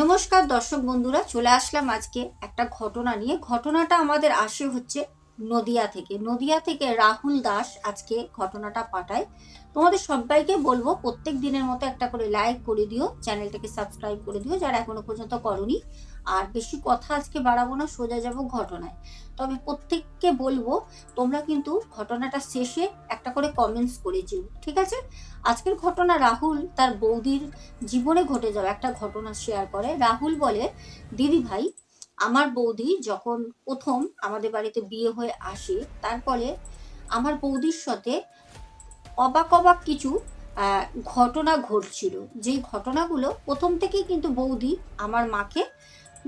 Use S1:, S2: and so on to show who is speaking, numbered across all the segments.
S1: নমস্কার দর্শক বন্ধুরা, চলে আসলাম আজকে একটা ঘটনা নিয়ে। ঘটনাটা আমাদের আসে হচ্ছে নদিয়া থেকে। নদিয়া থেকে রাহুল দাস আজকে ঘটনাটা পাঠায়। তোমাদের সবাইকে বলব, প্রত্যেক দিনের মতো একটা করে লাইক করে দিও, চ্যানেলটাকে সাবস্ক্রাইব করে দিও, যারা এখনও পর্যন্ত করনি। আর বেশি কথা আজকে বাড়াবো না, সোজা যাব ঘটনায়। তবে প্রত্যেককে বলব, তোমরা কিন্তু ঘটনাটা শেষে একটা করে কমেন্টস করে যেও, ঠিক আছে? আজকের ঘটনা রাহুল তার বৌদির জীবনে ঘটে যাওয়া একটা ঘটনা শেয়ার করে। রাহুল বলে, দিদি ভাই, আমার বৌদি যখন প্রথম আমাদের বাড়িতে বিয়ে হয়ে আসে তারপরে আমার বৌদির সাথে অবাক অবাক কিছু ঘটনা ঘটছিল। যেই ঘটনাগুলো প্রথম থেকেই কিন্তু বৌদি আমার মাকে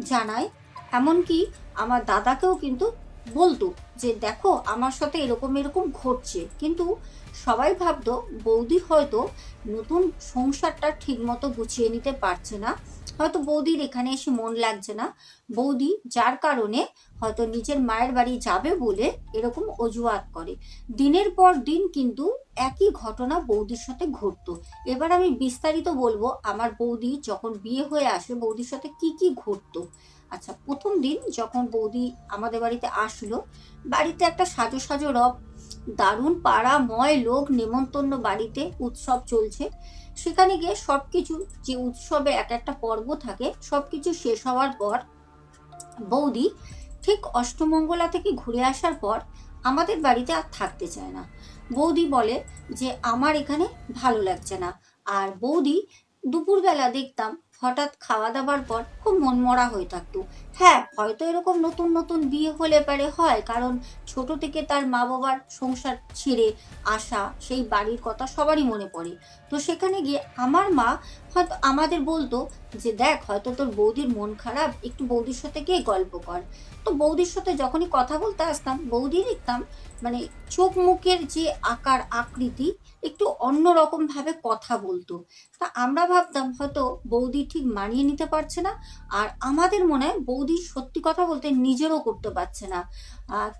S1: জানায়, এমনকি আমার দাদাকেও কিন্তু বলতো যে, দেখো, আমার সাথে এরকম এরকম ঘটছে। কিন্তু সবাই ভাবতো, বৌদি হয়তো নতুন সংসারটা ঠিকমতো গুছিয়ে নিতে পারছে না। হয়তো বৌদির এখানে এসে মন লাগছে না। বৌদি যার কারণে হয়তো নিজের মায়ের বাড়ি যাবে বলে এরকম অজুহাত করে। দিনের পর দিন কিন্তু একই ঘটনা বৌদির সাথে ঘটতো। এবার আমি বিস্তারিত বলব, আমার বৌদি যখন বিয়ে হয়ে আসে বৌদির সাথে কি কি ঘটতো? আচ্ছা প্রথম দিন যখন বৌদি আমাদের বাড়িতে আসলো, বাড়িতে একটা সাজো সাজো রব, দারুণ পাড়াময় লোক, নেমন্তন্ন বাড়িতে উৎসব চলছে। সেখানে গিয়ে সবকিছু যে উৎসবে এক একটা পর্ব থাকে, সবকিছু শেষ হওয়ার পর বৌদি ঠিক অষ্টমঙ্গলা থেকে ঘুরে আসার পর আমাদের বাড়িতে আর থাকতে চায় না। বৌদি বলে যে, আমার এখানে ভালো লাগছে না। আর বৌদি দুপুরবেলা দেখতাম হঠাৎ খাওয়া দাওয়ার পর খুব মনমরা হয়ে থাকতো। হ্যাঁ হয়তো এরকম নতুন নতুন বিয়ে হলে পারে হয়, কারণ ছোট থেকে তার মা বাবার সংসার ছেড়ে আসা সেই বাড়ির কথা সবারই মনে পড়ে। তো সেখানে গিয়ে আমার মা হয়তো আমাদের বলতো যে দেখ, হয়তো তোর বৌদির মন খারাপ, একটু বৌদির সাথে গিয়ে গল্প কর। তো বৌদির সাথে যখনই কথা বলতে আসতাম, বৌদি দেখতাম মানে চোখ মুখের যে আকার আকৃতি, একটু অন্যরকম ভাবে কথা বলতো। তা আমরা ভাবতাম হয়তো বৌদি ঠিক মানিয়ে নিতে পারছে না, আর আমাদের মনে হয় বৌদি সত্যি কথা বলতে নিজেরও করতে পারছে না।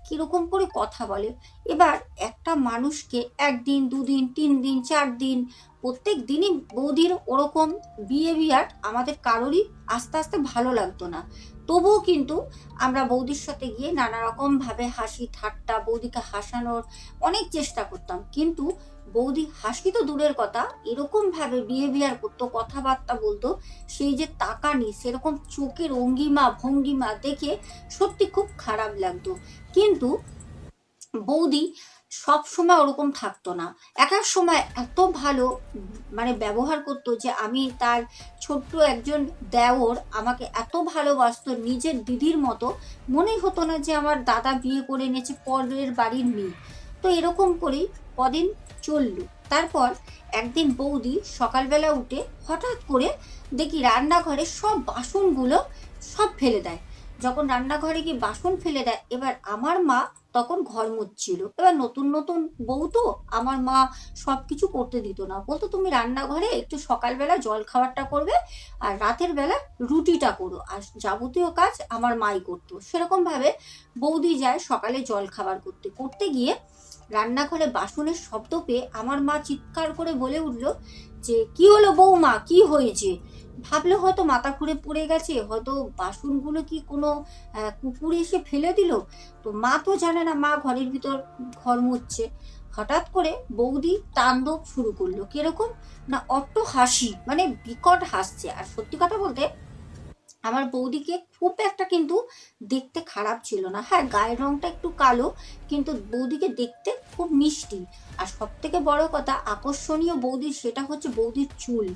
S1: কীরকম করে কথা বলে। এবার একটা মানুষকে একদিন, দুদিন তিন দিন চার দিন প্রত্যেক দিনই বৌদির ওরকম বিহেভিয়ার আমাদের কারোরই আস্তে আস্তে ভালো লাগতো না। তবুও কিন্তু আমরা বৌদির সাথে গিয়ে নানা রকম ভাবে হাসি, ঠাট্টা, বৌদিকে হাসানোর অনেক চেষ্টা করতাম। কিন্তু বৌদি হাসি তো দূরের কথা, এরকম ভাবে বিহেভিয়ার করতো, কথাবার্তা বলতো, সেই যে তাকানি সেরকম চোখের অঙ্গিমা ভঙ্গিমা দেখে সত্যি খুব খারাপ লাগতো। কিন্তু বৌদি সব সময় ওরকম থাকতো না। এক এক সময় এত ভালো মানে ব্যবহার করতো যে আমি তার ছোট্ট একজন দেওর আমাকে এত ভালোবাসতো, নিজের দিদির মতো, মনেই হতো না যে আমার দাদা বিয়ে করে এনেছে, পরের বাড়ির মেয়ে। তো এরকম করেই কদিন চলল। তারপর একদিন বৌদি সকালবেলা উঠে হঠাৎ করে দেখি রান্নাঘরে সব বাসনগুলো সব ফেলে দেয়। যখন রান্নাঘরে গিয়ে বাসন ফেলে দেয়, এবার আমার মা তখন ঘর মুচ্ছিল এবার নতুন নতুন বউ তো, আমার মা সব কিছু করতে দিত না। বলতো, তুমি রান্নাঘরে একটু সকালবেলা জল খাবারটা করবে আর রাতের বেলা রুটিটা করো। আর যাবতীয় কাজ আমার মাই করতো। সেরকমভাবে বৌদি যায় সকালে জল খাবার করতে। করতে গিয়ে রান্নাঘরে বাসনের শব্দ পেয়ে আমার মা চিৎকার করে বলে উঠল যে, কি হলো বৌমা? কি হয়েছে? ভাবলো হয়তো মাথা ঘুরে পড়ে গেছে, হয়তো বাসনগুলো কি কোনো কুকুর এসে ফেলে দিল? তো মা তো জানে না, মা ঘরের ভিতর ঘর মুচ্ছে হঠাৎ করে বৌদি তাণ্ডব শুরু করল। কীরকম? না, অট্ট হাসি মানে বিকট হাসছে। আর সত্যি কথা বলতে আমার বৌদিকে খুব একটা কিন্তু দেখতে খারাপ ছিল না। হ্যাঁ গায়ের রংটা একটু কালো, কিন্তু বৌদিকে দেখতে খুব মিষ্টি। আর সব থেকে বড় কথা, আকর্ষণীয় বৌদির সেটা হচ্ছে বৌদির চুল।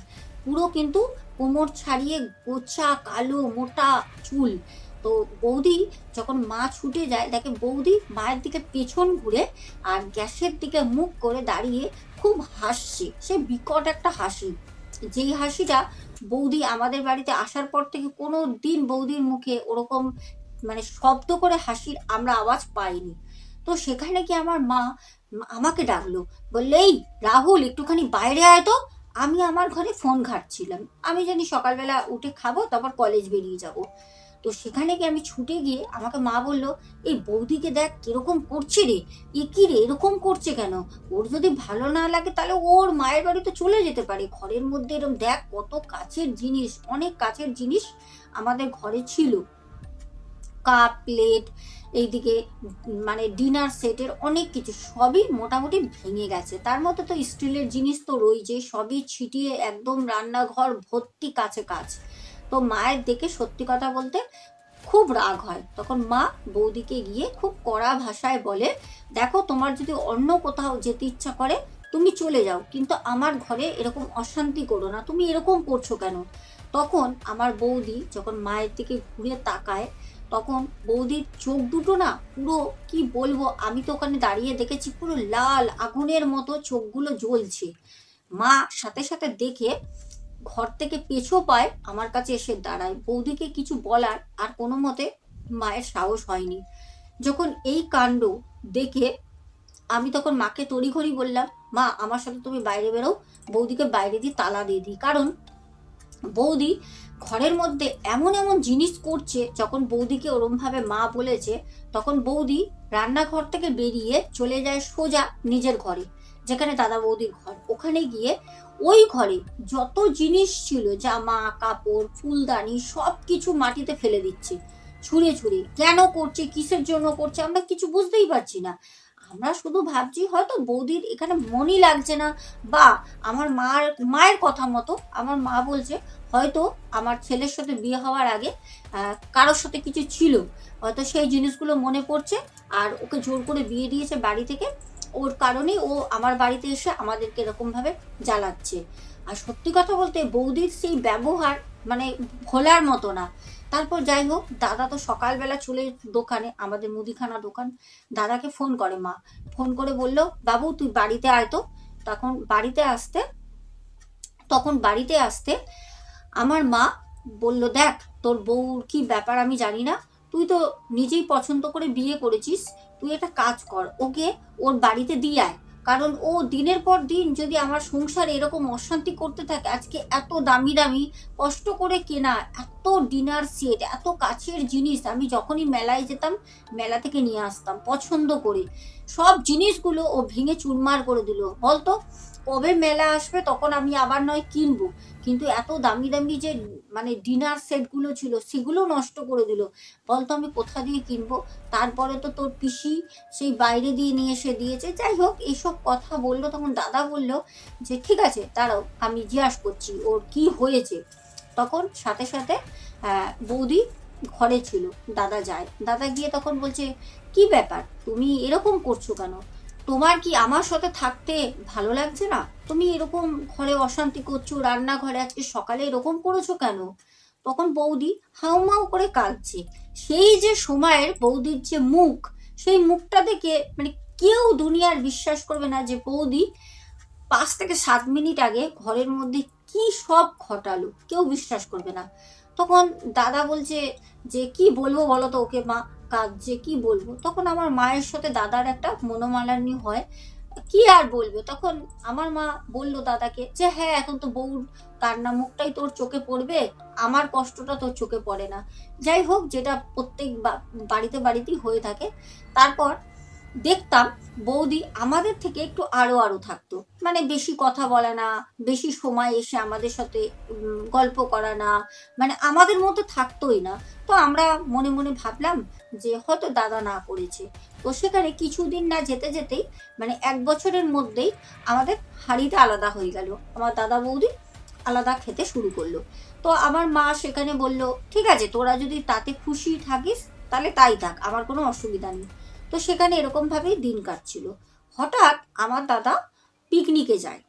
S1: পুরো কিন্তু কোমর ছাড়িয়ে গোছা, কালো, মোটা চুল। তো বৌদি যখন মা ছুটে যায়, দেখে বৌদি মায়ের দিকে পেছন ঘুরে আর গ্যাসের দিকে মুখ করে দাঁড়িয়ে খুব হাসছে। সে বিকট একটা হাসি। যেই হাসিটা বৌদি আমাদের বাড়িতে আসার পর থেকে কোনো দিন বৌদির মুখে ওরকম মানে শব্দ করে হাসির আমরা আওয়াজ পাইনি। তো সেখানে কি আমার মা আমাকে ডাকলো, বললে, এই রাহুল, একটুখানি বাইরে আয় তো। আমি আমার ঘরে ফোন ঘাটছিলাম। আমি জানি সকালবেলা উঠে খাব, তারপর কলেজ বেরিয়ে যাব। তো সেখানে গিয়ে আমি ছুটে গিয়ে আমাকে মা বলল, এই বৌদিকে দেখ কীরকম করছে রে। এ কি রে, এরকম করছে কেন? ওর যদি ভালো না লাগে তাহলে ওর মায়ের বাড়িতে চলে যেতে পারে। ঘরের মধ্যে এরকম দেখ কত কাছের জিনিস, অনেক কাছের জিনিস আমাদের ঘরে ছিল। কাপ, প্লেট, এইদিকে মানে ডিনার সেটের অনেক কিছু সবই মোটামুটি ভেঙে গেছে। তার মধ্যে তো স্টিলের জিনিস তো রয়েছে, সবই ছিটিয়ে একদম রান্নাঘর ভর্তি কাছে কাজ তো মায়ের দেখে সত্যি কথা বলতে খুব রাগ হয়। তখন মা বৌদিকে গিয়ে খুব কড়া ভাষায় বলে, দেখো, তোমার যদি অন্য কোথাও যেতে ইচ্ছা করে, তুমি চলে যাও। কিন্তু আমার ঘরে এরকম অশান্তি করো না। তুমি এরকম করছ কেন? তখন আমার বৌদি যখন মায়ের দিকে ঘুরে তাকায়, তখন বৌদির চোখ দুটো না পুরো, কি বলব, আমি তো ওখানে দাঁড়িয়ে দেখেছি, পুরো লাল আগুনের মতো চোখগুলো জ্বলছে। মা সাথে সাথে দেখে ঘর থেকে পেছো পায়, আমার কাছে এসে দাঁড়ায়। বৌদিকে কিছু বলার আর কোনো মতে মায়ের সাহস হয়নি। যখন এই কাণ্ড দেখে আমি তখন মাকে তড়িঘড়ি বললাম, মা, আমার সাথে তুমি বাইরে বেরো, বৌদিকে বাইরে দিয়ে তালা দিয়ে দিই। কারণ বৌদি ঘরের মধ্যে এমন এমন জিনিস করছে, যখন বৌদিকে ওরমভাবে মা বলেছে, তখন বৌদি রান্নাঘর থেকে বেরিয়ে চলে যায় সোজা নিজের ঘরে, যেখানে দাদা বৌদির ঘর। ওখানে গিয়ে ওই ঘরে যত জিনিস ছিল, জামা, কাপড়, ফুলদানি সব কিছু মাটিতে ফেলে দিচ্ছে। ছুঁড়ে ছুঁড়ে, কেন করছে, কিসের জন্য করছে, আমরা কিছু বুঝতেই পারছি না। আমরা শুধু ভাবছি হয়তো বৌদির এখানে মনই লাগছে না, বা আমার মার, মায়ের কথা মতো আমার মা বলছে হয়তো আমার ছেলের সাথে বিয়ে হওয়ার আগে কারোর সাথে কিছু ছিল। হয়তো সেই জিনিসগুলো মনে পড়ছে আর ওকে জোর করে বিয়ে দিয়েছে বাড়ি থেকে। ওর কারণেই ও আমার বাড়িতে এসে আমাদেরকে এরকমভাবে জ্বালাচ্ছে। আর সত্যি কথা বলতে বৌদির সেই ব্যবহার মানে ভোলার মতো না। তারপর যাই হোক, দাদা তো সকালবেলা চলে দোকানে, আমাদের মুদিখানা দোকান। দাদাকে ফোন করে মা। ফোন করে বলল, বাবু, তুই বাড়িতে আয় তো। তখন বাড়িতে আসতে, তখন বাড়িতে আসতে আমার মা বলল, দেখ, তোর বউর কি ব্যাপার আমি জানি না। তুই তো নিজেই পছন্দ করে বিয়ে করেছিস। তুই একটা কাজ কর, ওকে ওর বাড়িতে দিয়ে আয়। কারণ ও দিনের পর দিন যদি আমার সংসারে এরকম অশান্তি করতে থাকে, আজকে এত দামি দামি, কষ্ট করে কেনা, এত ডিনার সেট এত কাছের জিনিস, আমি যখনই মেলায় যেতাম, মেলা থেকে নিয়ে আসতাম, পছন্দ করে। সব জিনিসগুলো ও ভেঙে চুরমার করে দিল। বলতো কবে মেলা আসবে তখন আমি আবার নয় কিনবো। কিন্তু এত দামি দামি যে মানে ডিনার সেটগুলো ছিল, সেগুলো নষ্ট করে দিল। বলতো আমি কোথা দিয়ে কিনবো? তারপরে তো তোর পিসি সেই বাইরে দিয়ে নিয়ে এসে দিয়েছে। যাই হোক, এইসব কথা বলল, তখন দাদা বলল যে, ঠিক আছে, দাঁড়াও, আমি জিজ্ঞাসা করছি, ওর কি হয়েছে? তখন সাথে সাথে বৌদি ঘরে ছিল, দাদা যায়। দাদা গিয়ে তখন বলছে, কি ব্যাপার? তুমি এরকম করছ কেন? তোমার কি আমার সাথে থাকতে ভালো লাগছে না? তুমি এরকম ঘরে অশান্তি করছ, রান্নাঘরে আজকে সকালে এরকম করেছ কেন? তখন বৌদি হাউমাউ করে কাঁদছে। সেই যে সময়ের বৌদির যে মুখ, সেই মুখটা দেখে মানে কেউ দুনিয়ার বিশ্বাস করবে না যে বৌদি পাঁচ থেকে সাত মিনিট আগে ঘরের মধ্যে কি সব ঘটালো। কেউ বিশ্বাস করবে না। তখন দাদা বলছে যে, কি বলব বলো তো ওকে মা? কাঁদছে কি বলব? তখন আমার মায়ের সাথে দাদার একটা মনোমালানি হয়। কি আর বলবে? তখন আমার মা বলল দাদাকে যে হ্যাঁ এখন তো বউর কান্না মুখটাই তোর চোখে পড়বে। আমার কষ্টটা তোর চোখে পড়ে না। যাই হোক, যেটা প্রত্যেক বাড়িতে বাড়িতেই হয়ে থাকে। তারপর দেখতাম বৌদি আমাদের থেকে একটু আরও আরও থাকতো। মানে বেশি কথা বলে না, বেশি সময় এসে আমাদের সাথে গল্প করা না মানে আমাদের মতো থাকতোই না। তো আমরা মনে মনে ভাবলাম যে হয়তো দাদা না করেছে। তো সেখানে কিছুদিন না যেতে যেতেই মানে এক বছরের মধ্যেই আমাদের হাঁড়িটা আলাদা হয়ে গেল। আমার দাদা বৌদি আলাদা খেতে শুরু করল। তো আমার মা সেখানে বলল, ঠিক আছে, তোরা যদি তাতে খুশি থাকিস, তাহলে তাই থাক, আমার কোনো অসুবিধা নেই। তো সেখানে এরকমভাবেই দিন কাটছিল। হঠাৎ আমার দাদা পিকনিকে যায়।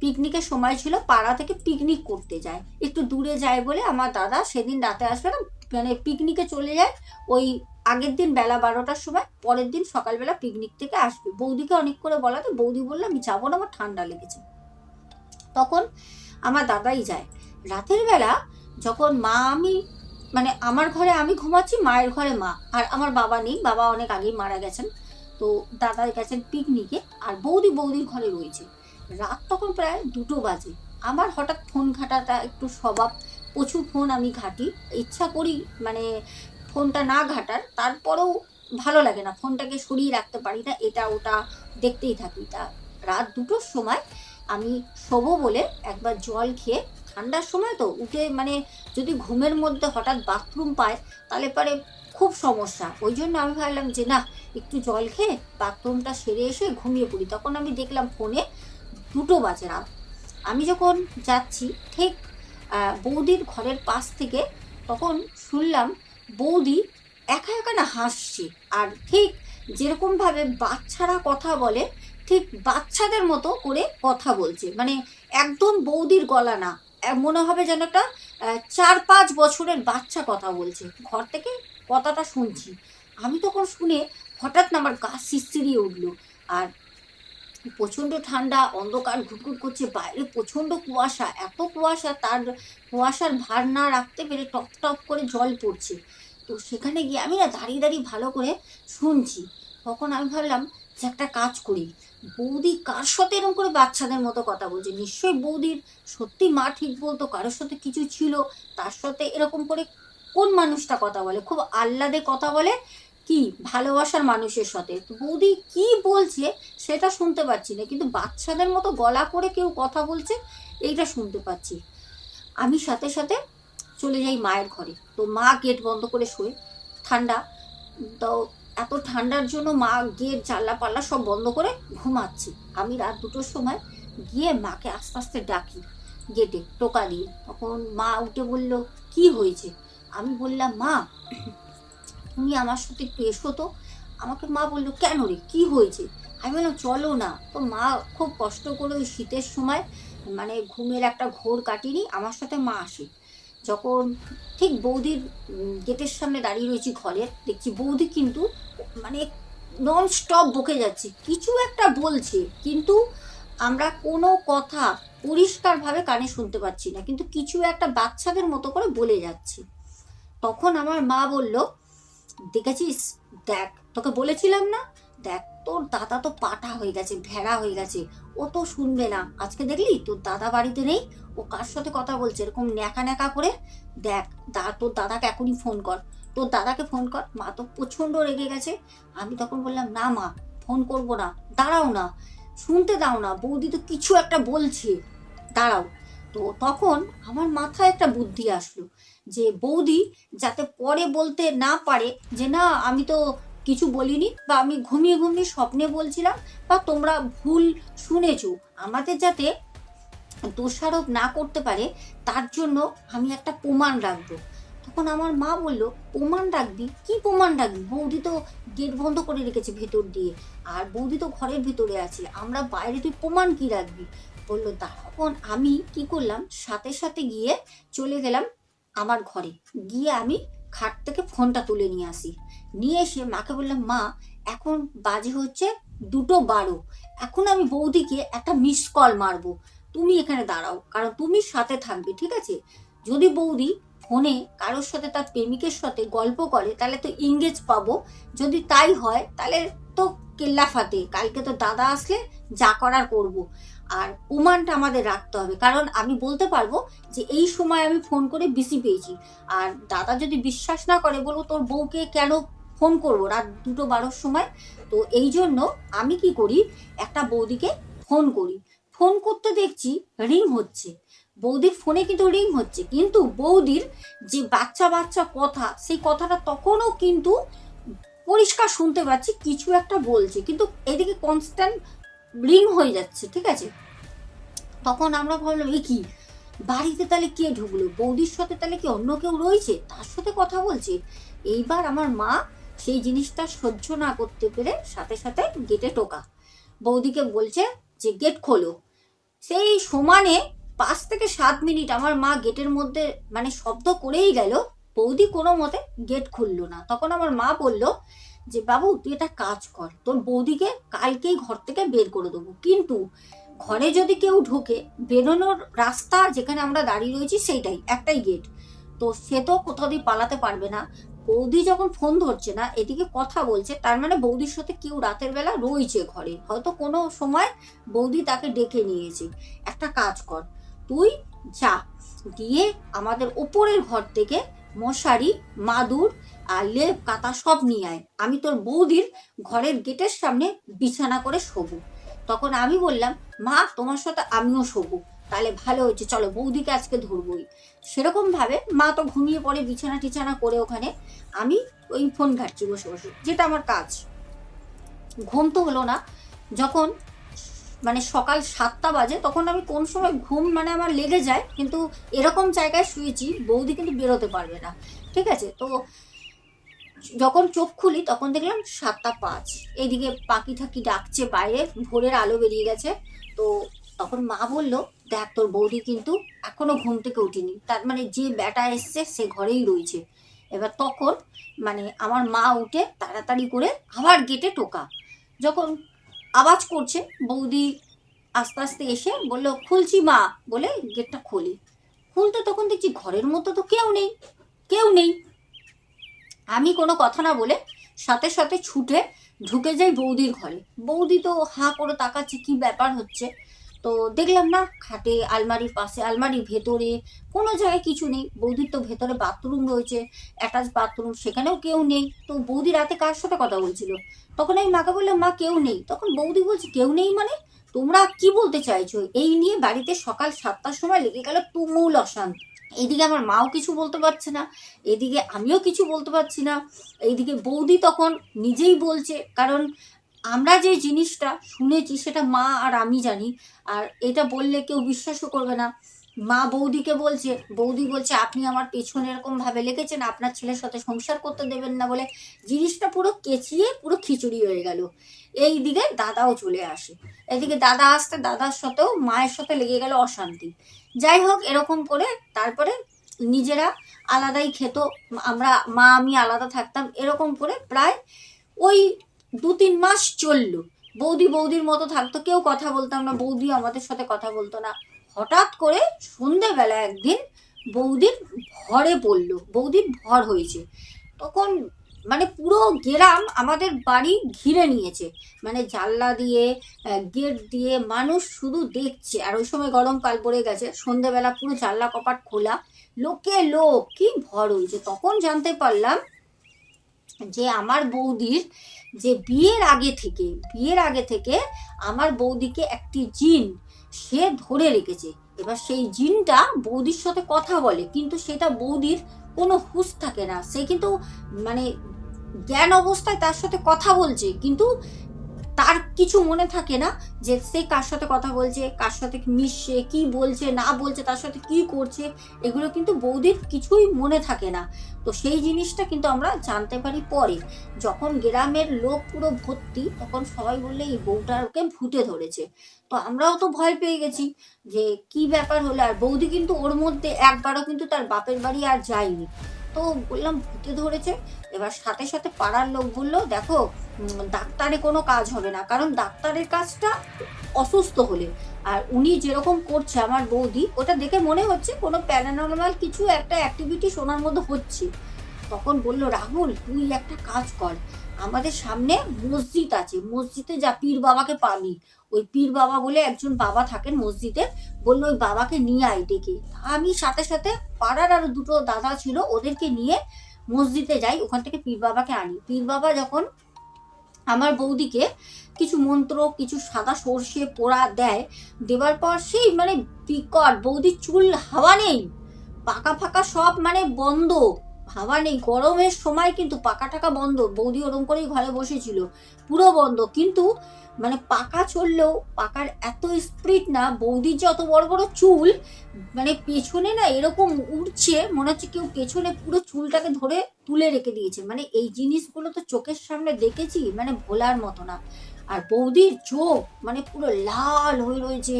S1: পিকনিকের সময় ছিল, পাড়া থেকে পিকনিক করতে যায়। একটু দূরে যায় বলে আমার দাদা সেদিন রাতে আসবে না মানে পিকনিকে চলে যায় ওই আগের দিন বেলা বারোটার সময়, পরের দিন সকালবেলা পিকনিক থেকে আসবে। বৌদিকে অনেক করে বলাতে বৌদি বলল, আমি যাব না, আমার ঠান্ডা লেগেছে। তখন আমার দাদাই যায়। রাতের বেলা যখন মা আমি মানে আমার ঘরে আমি ঘুমাচ্ছি, মায়ের ঘরে মা। আর আমার বাবা নেই, বাবা অনেক আগেই মারা গেছেন। তো দাদা গেছেন পিকনিকে আর বৌদি বৌদির ঘরে রয়েছে। রাত তখন প্রায় দুটো বাজে। আমার হঠাৎ ফোন ঘাটাটা একটু স্বভাব, প্রচুর ফোন আমি ঘাঁটি। ইচ্ছা করি মানে ফোনটা না ঘাটার, তারপরেও ভালো লাগে না। ফোনটাকে সরিয়ে রাখতে পারি না, এটা ওটা দেখতেই থাকি। তা রাত দুটোর সময় আমি শোবো বলে একবার জল খেয়ে ঠান্ডার সময় তো উঠে মানে যদি ঘুমের মধ্যে হঠাৎ বাথরুম পায়, তাহলে পরে খুব সমস্যা। ওই জন্য আমি ভাবলাম যে, না, একটু জল খেয়ে বাথরুমটা সেরে এসে ঘুমিয়ে পড়ি। তখন আমি দেখলাম ফোনে দুটো বাজে রাত। আমি যখন যাচ্ছি ঠিক বৌদির ঘরের পাশ থেকে, তখন শুনলাম বৌদি একা একা না হাসছে। আর ঠিক যেরকমভাবে বাচ্চারা কথা বলে, ঠিক বাচ্চাদের মতো করে কথা বলছে। মানে একদম বৌদির গলা না। মনে হবে যেন একটা চার পাঁচ বছরের বাচ্চা কথা বলছে। ঘর থেকে কথাটা শুনছি। আমি তখন শুনে হঠাৎ না আমার গা শিরশিরিয়ে উঠল। আর প্রচণ্ড ঠান্ডা, অন্ধকার ঘুটঘুট করছে। বাইরে প্রচণ্ড কুয়াশা, এত কুয়াশা, তার কুয়াশার ভার না রাখতে পেরে টপ টপ করে জল পড়ছে। তো সেখানে গিয়ে আমি না দাঁড়িয়ে দাঁড়িয়ে ভালো করে শুনছি। তখন আমি ভাবলাম যে একটা কাজ করি। বৌদি কার সাথে এরকম করে বাচ্চাদের মতো কথা বলছে? নিশ্চয়ই বৌদির সত্যি মা ঠিক বলতো, কারোর সাথে কিছু ছিল, তার সাথে এরকম করে কোন মানুষটা কথা বলে? খুব আহ্লাদে কথা বলে কি? ভালোবাসার মানুষের সাথে। বৌদি কি বলছে সেটা শুনতে পাচ্ছি না, কিন্তু বাচ্চাদের মতো গলা করে কেউ কথা বলছে, এইটা শুনতে পাচ্ছি। আমি সাথে সাথে চলে যাই মায়ের ঘরে। তো মা গেট বন্ধ করে শোয়। ঠান্ডা, তো এত ঠান্ডার জন্য মা গিয়ে জানলা পাল্লা সব বন্ধ করে ঘুমাচ্ছি। আমি রাত দুটোর সময় গিয়ে মাকে আস্তে আস্তে ডাকি গেটে, টোকা দিয়ে। তখন মা উঠে বলল, কি হয়েছে? আমি বললাম, মা, তুমি আমার সাথে একটু এসো তো। আমাকে মা বলল, কেন রে? কী হয়েছে? আমি বললাম, চলো না। তো মা খুব কষ্ট করে ওই শীতের সময় মানে ঘুমের একটা ঘোর কাটিনি, আমার সাথে মা আসে। যখন ঠিক বৌদির গেটের সামনে দাঁড়িয়ে রয়েছি ঘরের দেখছি বৌদি কিন্তু মানে নন স্টপ বকে যাচ্ছে। কিছু একটা বলছে, কিন্তু আমরা কোনো কথা পরিষ্কারভাবে কানে শুনতে পাচ্ছি না, কিন্তু কিছু একটা বাচ্চাদের মতো করে বলে যাচ্ছে। তখন আমার মা বলল, দেখেছিস? দেখ, তোকে বলেছিলাম না দেখ, তোর দাদা তো পাটা হয়ে গেছে, ভেড়া হয়ে গেছে। ও তো শুনবে না। আজকে দেখলি, তোর দাদা বাড়িতে নেই? ও কার সাথে কথা বলছে? এরকম ন্যাকা ন্যাকা করে? দেখ, দা, তোর দাদাকে এখনই ফোন কর। তোর দাদাকে ফোন কর। মা তো প্রচণ্ড রেগে গেছে। আমি তখন বললাম, না মা, ফোন করব না। দাঁড়াও না। শুনতে দাও না। বৌদি তো কিছু একটা বলছে। দাঁড়াও। তো তখন আমার মাথায় একটা বুদ্ধি আসলো যে, বৌদি, যাতে পরে বলতে না পারে, যে না, আমি তো কিছু বলিনি বা আমি ঘুমিয়ে ঘুমিয়ে স্বপ্নে বলছিলাম, বা তোমরা ভুল শুনেছো। আমাদের যাতে দোষারোপ না করতে পারে, তার জন্য আমি একটা প্রমাণ রাখব। তখন আমার মা বলল, প্রমাণ রাখবি? কি প্রমাণ রাখবি? বৌদি তো গেট বন্ধ করে রেখেছে ভেতর দিয়ে। আর বৌদি তো ঘরের ভেতরে আছে, আমরা বাইরে তুই প্রমাণ কি রাখবি? বলল তখন আমি কি করলাম? সাথে সাথে গিয়ে চলে গেলাম আমার ঘরে। গিয়ে আমি খাট থেকে ফোনটা তুলে নিয়ে আসি। নিয়ে এসে মাকে বললাম, মা, এখন বাজে হচ্ছে দুটো বারো। এখন আমি বৌদিকে একটা মিস কল মারবো। তুমি এখানে দাঁড়াও, কারণ তুমি সাথে থাকবে, ঠিক আছে? যদি বৌদি ফোনে কারোর সাথে, তার প্রেমিকের সাথে গল্প করে, তাহলে তো ইংগেজ পাবো। যদি তাই হয়, তাহলে তো কেল্লাফাতে। কালকে তো দাদা আসলে যা করার করব। আর প্রমাণটা আমাদের রাখতে হবে। কারণ আমি বলতে পারব যে এই সময় আমি ফোন করে বিসি পেয়েছি। আর দাদা যদি বিশ্বাস না করে বলব তোর বউকে কেন ফোন করব রাত দুটো বারোর সময়? তো এই জন্য আমি কি করি, একটা বৌদিকে ফোন করি। ফোন করতে দেখছি রিং হচ্ছে। বৌদির ফোনে কিন্তু রিং হচ্ছে। কিন্তু বৌদির যে বাচ্চা বাচ্চা কথা, সেই কথাটা তখনও কিন্তু পরিষ্কার শুনতে পাচ্ছি, কিছু একটা বলছে। কিন্তু এদিকে কনস্ট্যান্ট রিং হয়ে যাচ্ছে, ঠিক আছে? তখন আমরা ভাবলাম, এ কি? বাড়িতে তাহলে কে ঢুকলো? বৌদির সাথে তাহলে কি অন্য কেউ রয়েছে? তার সাথে কথা বলছে? এইবার আমার মা সেই জিনিসটা সহ্য না করতে পেরে সাথে সাথে গেটে টোকা। বৌদিকে বলছে যে গেট খোলো। সেই সমানে পাঁচ থেকে সাত মিনিট আমার মা গেটের মধ্যে মানে শব্দ করেই গেল। বৌদি কোনো মতে গেট খুললো না। তখন আমার মা বলল যে, বাবু, তুই এটা কাজ কর। তোর বৌদিকে কালকেই ঘর থেকে বের করে দেবো। কিন্তু ঘরে যদি কেউ ঢোকে, বেরোনোর রাস্তা যেখানে আমরা দাঁড়িয়ে রয়েছি সেইটাই, একটাই গেট তো সে তো কোথাও দিয়ে পালাতে পারবে না। বৌদি যখন ফোন ধরছে না, এদিকে কথা বলছে, তার মানে বৌদির সাথে কেউ রাতের বেলা রয়েছে ঘরে। হয়তো কোনো সময় বৌদি তাকে ডেকে নিয়েছে। একটা কাজ কর। তুই যা। দিয়ে আমাদের ওপরের ঘর থেকে মশারি, মাদুর আর লেপ কাতা সব নিয়ে আয়। আমি তোর বৌদির ঘরের গেটের সামনে বিছানা করে শোবো। তখন আমি বললাম, মা, তোমার সাথে আমিও শোবো। তাহলে ভালো হয়েছে, চলো বৌদিকে আজকে ধরবই। সেরকম ভাবে মা তো ঘুমিয়ে পড়ে বিছানা টিছানা করে ওখানে। আমি ওই ফোন ঘাটছি বসে বসে, যেটা আমার কাজ। ঘুম তো হলো না। যখন মানে সকাল সাতটা বাজে, তখন আমি কোন সময় ঘুম মানে আমার লেগে যায়, কিন্তু এরকম জায়গায় শুয়েছি, বৌদি কিন্তু বেরোতে পারবে না। ঠিক আছে? তো যখন চোখ খুলি তখন দেখলাম সাতটা পাঁচ। এইদিকে পাখি ঠাকি ডাকছে বাইরে, ভোরের আলো বেরিয়ে গেছে। তো তখন মা বলল, দেখ, তোর বৌদি কিন্তু এখনও ঘুম থেকে উঠিনি। তার মানে যে ব্যাটা এসছে সে ঘরেই রয়েছে। এবার তখন মানে আমার মা উঠে তাড়াতাড়ি করে আবার গেটে টোকা। যখন আওয়াজ করছে, বৌদি আস্তে আস্তে এসে বলল, খুলছি মা বলে গেটটা খুলি। খুলতে তখন দেখছি ঘরের মতো তো কেউ নেই কেউ নেই। আমি কোনো কথা না বলে সাথে সাথে ছুটে ঢুকে যাই বৌদির ঘরে। বৌদি তো হা করে তাকাচ্ছে, কি ব্যাপার হচ্ছে? তো দেখলাম না, খাটে আলমারির পাশে, আলমারির ভেতরে কোনো জায়গায় কিছু নেই। বৌদির তো ভেতরে বাথরুম রয়েছে অ্যাটাচ বাথরুম সেখানেও কেউ নেই। তো বৌদি রাতে কার সাথে কথা বলছিল? তখন আমি মাকে বললাম, মা, কেউ নেই। তখন বৌদি বলছে, কেউ নেই মানে? তোমরা কি বলতে চাইছো? এই নিয়ে বাড়িতে সকাল সাতটার সময় লেগে গেল তুমুল অশান্তি। এদিকে আমার মাও কিছু বলতে পারছে না, এদিকে আমিও কিছু বলতে পারছি না এইদিকে বৌদি তখন নিজেই বলছে, কারণ আমরা যে জিনিসটা শুনেছি সেটা মা আর আমি জানি, আর এটা বললে কেউ বিশ্বাসও করবে না। মা বৌদিকে বলছে, বৌদি বলছে, আপনি আমার পেছনে এরকম ভাবে লেগেছেন, আপনার ছেলের সাথে সংসার করতে দেবেন না বলে জিনিসটা পুরো কেচিয়ে পুরো খিচুড়ি হয়ে গেল। এই দিকে দাদাও চলে আসে। এদিকে দাদা আসতে দাদার সাথেও মায়ের সাথে লেগে গেল অশান্তি। যাই হোক, এরকম করে তারপরে নিজেরা আলাদাই খেত, আমরা, মা, আমি আলাদা থাকতাম, এরকম করে প্রায় ওই দু তিন মাস চলল। বৌদি বৌদির মতো থাকতো, কেউ কথা বলতাম না, বৌদি আমাদের সাথে কথা বলতো না। হঠাৎ করে সন্ধেবেলা একদিন বৌদির ভরে পড়ল, বৌদির ভর হয়েছে। তখন মানে পুরো গ্রাম আমাদের বাড়ি ঘিরে নিয়েছে। মানে জানলা দিয়ে গেট দিয়ে মানুষ শুধু দেখছে। আর ওই সময় গরমকাল পড়ে গেছে, সন্ধেবেলা পুরো জানলা কপাট খোলা। লোকে লোক, কি ভর হয়েছে। তখন জানতে পারলাম যে আমার বৌদির যে বিয়ের আগে থেকে, বিয়ের আগে থেকে আমার বৌদিকে একটি জিন সে ধরে রেখেছে। এবার সেই জিনটা বৌদির সাথে কথা বলে, কিন্তু সেটা বৌদির কোনো হুশ থাকে না। সে কিন্তু মানে জ্ঞান অবস্থায় তার সাথে কথা বলছে, কিন্তু তার কিছু মনে থাকে না যে সে কার সাথে কথা বলছে, কার সাথে মিশছে, কি বলছে, না বলছে, তার সাথে কি করছে, এগুলো কিন্তু বৌদির কিছুই মনে থাকে না। তো সেই জিনিসটা কিন্তু আমরা জানতে পারি পরে। যখন গ্রামের লোক পুরো ভর্তি, তখন সবাই বললে এই বউটাকে ভুটে ধরেছে। তো আমরাও তো ভয় পেয়ে গেছি যে কি ব্যাপার হলো? আর বৌদি কিন্তু ওর মধ্যে একবারও কিন্তু তার বাপের বাড়ি আর যায়নি। তো বললাম, ভূতে ধরেছে। এবার সাথে সাথে পাড়ার লোক বলল, দেখো ডাক্তারে কোনো কাজ হবে না, কারণ ডাক্তারের কাজটা অসুস্থ হলে। আর উনি যেরকম করছে, আমার বৌদি, ওটা দেখে মনে হচ্ছে কোনো প্যারানর্মাল কিছু একটা অ্যাক্টিভিটি সোনার মধ্যে হচ্ছে। তখন বলল, রাহুল, তুই একটা কাজ কর। আমাদের সামনে মসজিদ আছে। মসজিদে যা পীর বাবাকে পাবি। ওই পীর বাবা বলে একজন বাবা থাকেন মসজিদে। বলল, ওই বাবাকে নিয়ে আয় ডেকে। আমি সাথে সাথে পাড়ার আর দুটো দাদা ছিল, ওদেরকে নিয়ে মসজিদে যাই। ওখান থেকে পীর বাবাকে আনি। পীর বাবা যখন আমার বৌদিকে কিছু মন্ত্র, কিছু সাদা সর্ষে পোড়া দেয়, দেওয়ার পর সেই মানে বিকট বৌদির চুল হাওয়া নেই। পাকা ফাঁকা সব মানে বন্ধ। হাওয়া নেই। গরমের সময় কিন্তু পাকা টাকা বন্ধ। বৌদি ওরম করেই ঘরে বসেছিল। পুরো বন্ধ। কিন্তু মানে পাকা চললেও, পাকার এত স্পিড না, বৌদির যে অত বড় বড় চুল মানে পেছনে না এরকম উঠছে মনে হচ্ছে কেউ পেছনে পুরো চুলটাকে ধরে তুলে রেখে দিয়েছে। মানে এই জিনিসগুলো তো চোখের সামনে দেখেছি মানে ভোলার মতো না। আর বৌদির চোখ মানে পুরো লাল হয়ে রয়েছে।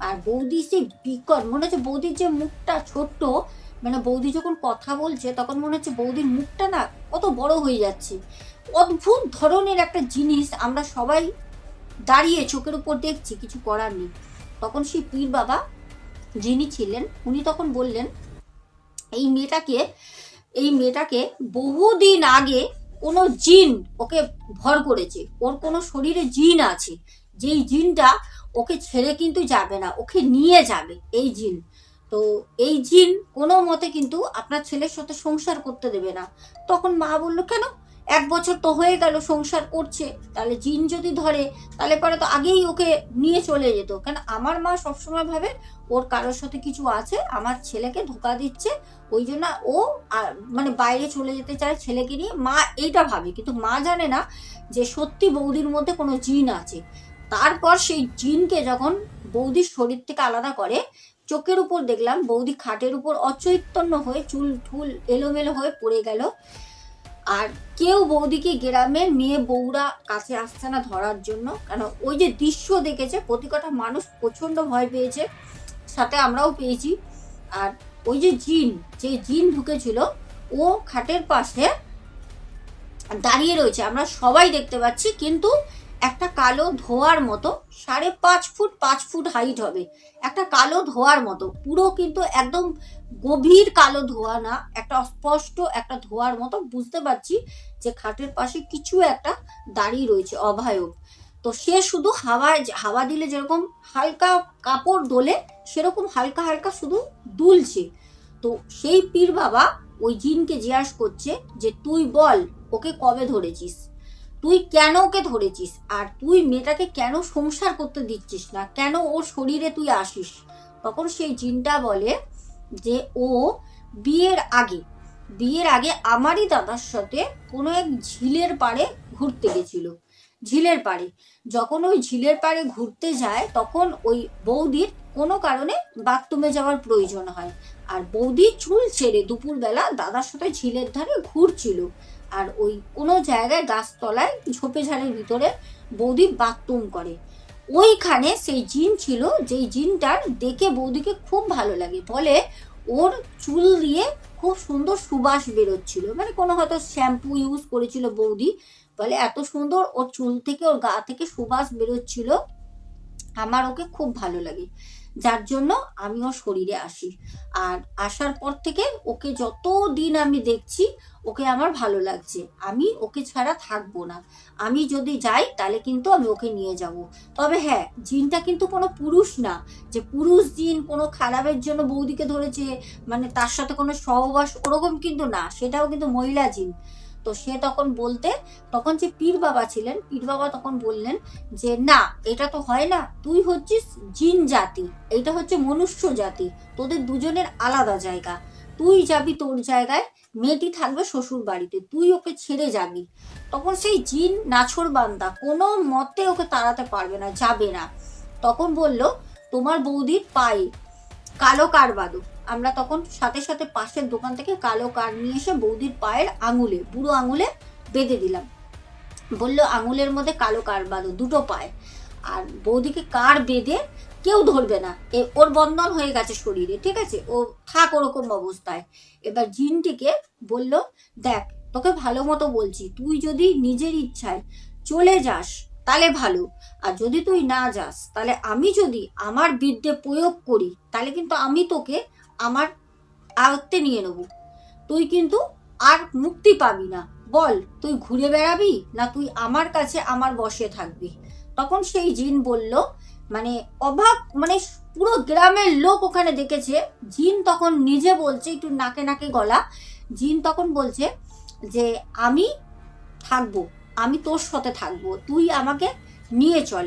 S1: আর বৌদি সে বিকট, মনে হচ্ছে বৌদির যে মুখটা ছোট্ট মানে বৌদি যখন কথা বলছে, তখন মনে হচ্ছে বৌদির মুখটা না কত বড় হয়ে যাচ্ছে। অদ্ভুত ধরনের একটা জিনিস আমরা সবাই দাঁড়িয়ে চোখের উপর দেখছি, কিছু করার নেই। তখন সেই পীর বাবা যিনি ছিলেন, উনি তখন বললেন, এই মেয়েটাকে এই মেয়েটাকে বহুদিন আগে কোনো জিন ওকে ভর করেছে। ওর কোনো শরীরে জিন আছে। যেই জিনটা ওকে ছেড়ে কিন্তু যাবে না, ওকে নিয়ে যাবে, এই জিন। তো এই জিন কোনো মতে কিন্তু আপনার ছেলের সাথে সংসার করতে দেবে না। তখন মা বলল, কেন? এক বছর তো হয়ে গেল, সংসার করছে। তাহলে জিন যদি ধরে, তাহলে পরে তো আগেই ওকে নিয়ে চলে যেত। কেন? আমার মা সবসময় ভাবে, ওর কারোর সাথে কিছু আছে, আমার ছেলেকে ধোকা দিচ্ছে। ওই জন্য ও মানে বাইরে চলে যেতে চায় ছেলেকে নিয়ে। মা এইটা ভাবে, কিন্তু মা জানে না যে সত্যি বৌদির মধ্যে কোনো জিন আছে। তারপর সেই জিনকে যখন বৌদির শরীর থেকে আলাদা করে চোখের উপর দেখলাম, বৌদি খাটের উপর অচৈতন্য হয়ে চুল ঠুল এলোমেলো হয়ে পড়ে গেল। আর কেউ বৌদিকে গ্রামের মেয়ে বউরা কাছে আসছে না ধরার জন্য। কেন? ওই যে দৃশ্য দেখেছে প্রতি কটা মানুষ প্রচণ্ড ভয় পেয়েছে। সাথে আমরাও পেয়েছি। আর ওই যে জিন যে জিন ঢুকেছিল, ও খাটের পাশে দাঁড়িয়ে রয়েছে। আমরা সবাই দেখতে পাচ্ছি, কিন্তু একটা কালো ধোয়ার মতো, সাড়ে পাঁচ ফুট পাঁচ ফুট হাইট হবে। একটা কালো ধোয়ার মতো, পুরো কিন্তু একদম গভীর কালো ধোয়া না, একটা অস্পষ্ট একটা ধোয়ার মতো। বুঝতে পারছি যে খাটের পাশে কিছু একটা দাঁড়িয়ে রয়েছে অভায়ব তো সে শুধু হাওয়ায় হাওয়া দিলে যেরকম হালকা কাপড় দোলে, সেরকম হালকা হালকা শুধু দুলছে। তো সেই পীর বাবা ওই জিনকে জিজ্ঞাস করছে যে, তুই বল, ওকে কবে ধরেছিস? তুই কেন ওকে ধরেছিস? আর তুই মেয়েটাকে কেন সংসার করতে দিচ্ছিস না? কেন ওর শরীরে তুই আসিস? তখন সেই জিনটা বলে যে, ও বিয়ের আগে বিয়ের আগে আমারই দাদার সাথে কোনো এক ঝিলের পাড়ে ঘুরতে গেছিল। ঝিলের পাড়ে। যখন ওই ঝিলের পাড়ে ঘুরতে যায়, তখন ওই বৌদির কোনো কারণে বাথরুমে যাওয়ার প্রয়োজন হয়। আর বৌদি চুল ছেড়ে দুপুরবেলা দাদার সাথে ঝিলের ধারে ঘুরছিল। আর ওই কোনো জায়গায় গাছতলায় ঝোপে ঝাড়ের ভিতরে বৌদি বাথরুম করে। ওইখানে সেই জিন ছিল, যেই জিনটার দেখে বৌদিকে খুব ভালো লাগে। বলে ওর চুল দিয়ে খুব সুন্দর সুবাস বেরোচ্ছিল। মানে কোনো হয়তো শ্যাম্পু ইউজ করেছিল বৌদি। বলে এত সুন্দর ওর চুল থেকে, ওর গা থেকে সুবাস বেরোচ্ছিল। আমার ওকে খুব ভালো লাগে। যার জন্য আমি ওর শরীরে আসি। আর আসার পর থেকে ওকে যত দিন আমি দেখছি, ওকে আমার ভালো লাগছে। আমি ওকে ছাড়া থাকব না। আমি যদি যাই, তাহলে কিন্তু আমি ওকে নিয়ে যাব। তবে হ্যাঁ জিনটা কিন্তু কোনো পুরুষ না। যে পুরুষ জিন কোনো খারাপের জন্য বৌদিকে ধরেছে মানে তার সাথে কোনো সহবাস ওরকম কিন্তু না। সেটাও কিন্তু মহিলা জিন। তো সে তখন বলতে, তখন যে পীর বাবা ছিলেন, পীর বাবা তখন বললেন যে, না, এটা তো হয় না। তুই হচ্ছিস জিন জাতি। এটা হচ্ছে মনুষ্য জাতি। তোদের দুজনের আলাদা জায়গা। তুই যাবি তোর জায়গায়, মেয়েটি থাকবে শ্বশুর বাড়িতে। তুই ওকে ছেড়ে যাবি। তখন সেই জিন নাছর বান্দা কোনো মতে ওকে তাড়াতে পারবে না, যাবে না। তখন বলল, তোমার বৌদির পায়ে কালো কার বাঁধো আমরা তখন সাথে সাথে পাশের দোকান থেকে কালো কার নিয়ে এসে বৌদির পায়ের আঙুলে, বুড়ো আঙুলে বেঁধে দিলাম। বলল, আঙুলের মধ্যে কালো কার বাঁধো, দুটো পায়ে। আর বৌদিকে কার বেঁধে কেউ ধরবে না। এ, ওর বন্ধন হয়ে গেছে শরীরে, ঠিক আছে? ও থাক ওরকম অবস্থায়। এবার জিনটিকে বলল, দেখ, তোকে ভালো মতো বলছি, তুই যদি নিজের ইচ্ছায় চলে যাস তাহলে ভালো। আর যদি তুই না যাস তাহলে আমি যদি আমার বিদ্যে প্রয়োগ করি তাহলে কিন্তু আমি তোকে আমার আয়ত্তে নিয়ে নেব। তুই কিন্তু আর মুক্তি পাবি না। বল, তুই ঘুরে বেড়াবি না তুই আমার কাছে আমার বসে থাকবি? তখন সেই জিন বলল মানে অবাক মানে পুরো গ্রামের লোক ওখানে দেখেছে। জিন তখন নিজে বলছে, একটু নাকে নাকে গলা। জিন তখন বলছে যে, আমি থাকব, আমি তোর সাথে থাকব। তুই আমাকে নিয়ে চল।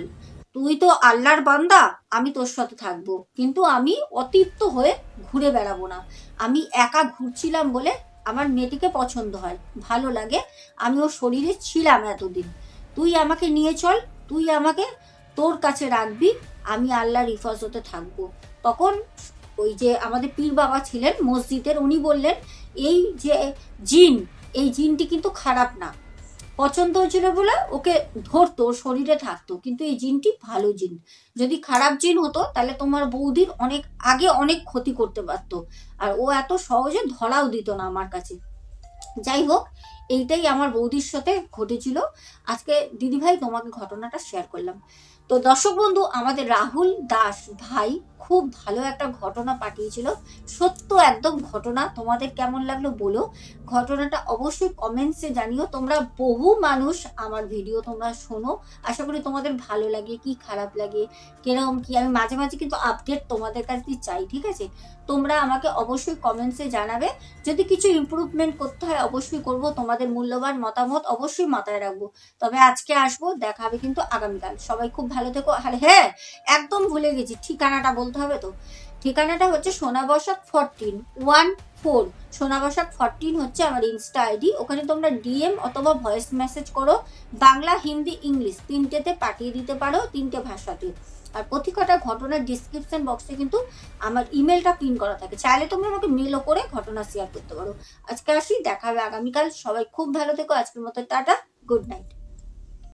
S1: তুই তো আল্লাহর বান্দা, আমি তোর সাথে থাকব। কিন্তু আমি অতিরিক্ত হয়ে ঘুরে বেড়াবো না। আমি একা ঘুরছিলাম বলে আমার মেয়েটিকে পছন্দ হয়, ভালো লাগে, আমি ওর শরীরে ছিলাম এতদিন। তুই আমাকে নিয়ে চল, তুই আমাকে তোর কাছে রাখবি, আমি আল্লাহর হিফাজতে থাকব। তখন ওই যে আমাদের পীর বাবা ছিলেন মসজিদের, উনি বললেন, এই যে জিন, এই জিনটি কিন্তু খারাপ না। পছন্দ হয়েছিল বলে ওকে ধরতো, শরীরে থাকতো কিন্তু এই জিনটি ভালো জিন। যদি খারাপ জিন হতো, তাহলে তোমার বৌদির অনেক আগে অনেক ক্ষতি করতে পারত। আর ও এত সহজে ধরাও দিত না আমার কাছে। যাই হোক, এইটাই আমার বৌদির সাথে ঘটেছিল। আজকে দিদিভাই তোমাকে ঘটনাটা শেয়ার করলাম। তো দর্শক বন্ধু, আমাদের রাহুল দাস ভাই খুব ভালো একটা ঘটনা পাঠিয়েছিল। সত্য একদম ঘটনা। তোমাদের কেমন লাগল বলো। ঘটনাটা অবশ্যই কমেন্টসে জানিও। তোমরা বহু মানুষ আমার ভিডিও তোমরা শোনো। আশা করি তোমাদের ভালো লাগে, কি খারাপ লাগে কীরকম কি। আমি মাঝে মাঝে কিন্তু আপডেট তোমাদের কাছ দিয়ে চাই, ঠিক আছে? তোমরা আমাকে অবশ্যই কমেন্টসে জানাবে। যদি কিছু ইমপ্রুভমেন্ট করতে হয় অবশ্যই করব। তোমাদের মূল্যবান মতামত অবশ্যই মাথায় রাখব। তবে আজকে আসব, দেখা হবে কিন্তু আগামীকাল। সবাই খুব ভালো থেকো। আর হ্যাঁ একদম ভুলে গেছি, ঠিকানাটা বলতে হবে তো। ঠিকানাটা হচ্ছে Sonabasak fourteen one four Sonabasak fourteen হচ্ছে আমার ইনস্টা আইডি ওখানে তোমরা ডিএম অথবা ভয়েস মেসেজ করো। বাংলা, হিন্দি, ইংলিশ তিনটেতে পাঠিয়ে দিতে পারো, তিনটে ভাষাতে। আর প্রতি কটা ঘটনার ডিসক্রিপশন বক্সে কিন্তু আমার ইমেলটা পিন করা থাকে। চাইলে তোমরা আমাকে মেলও করে ঘটনা শেয়ার করতে পারো। আজকে আসি, দেখা হবে আগামীকাল। সবাই খুব ভালো থেকো। আজকের মতো টাটা গুড নাইট